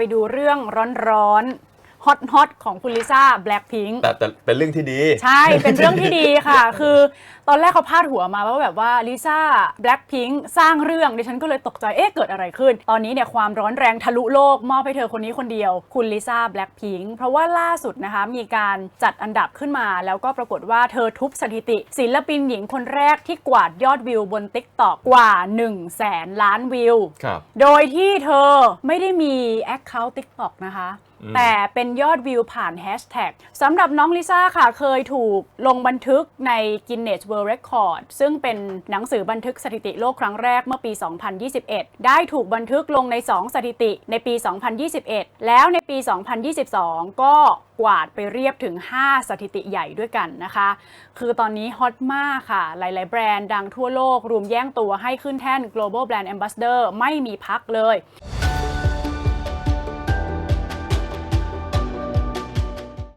ไปดูเรื่องร้อนๆฮอตฮอตๆของคุณลิซ่าแบล็ p พิงแต่แต่เป็นเรื่องที่ดี ใช่ เป็นเรื่องที่ดีค่ะ คือ ตอนแรกเขาพาดหัวมาว่าแบบว่าลิซ่าแบล็ p พิงสร้างเรื่องดิฉันก็เลยตกใจเอ๊ะเกิดอะไรขึ้น ตอนนี้เนี่ยความร้อนแรงทะลุโลกมอบให้เธอคนนี้คนเดียว คุณลิซ่าแบล็ p พิงเพราะว่าล่าสุดนะคะมีการจัดอันดับขึ้นมา แล้วก็ปรากฏว่าเธอทุบสถิติ ศิลปินหญิงคนแรกที่กวาดยอดวิวบน t ิ k t o k กว่า1 0 0 0 0แสนล้านวิว ครับ โดยที่เธอไม่ได้มี Account TikTok นะคะ อืม แต่เป็นยอดวิวผ่านแฮชแท็กสำหรับน้องลิซ่าค่ะเคยถูกลงบันทึกใน Guinness World Record ซึ่งเป็นหนังสือบันทึกสถิติโลกครั้งแรกเมื่อปี 2021 ได้ถูกบันทึกลงใน 2 สถิติในปี 2021 แล้วในปี 2022 ก็กวาดไปเรียบถึง 5 สถิติใหญ่ด้วยกันนะคะ คือตอนนี้ฮอตมากค่ะ หลาย ๆ แบรนด์ดังทั่วโลกรวมแย่งตัวให้ขึ้นแท่น global brand ambassador ไม่มีพักเลย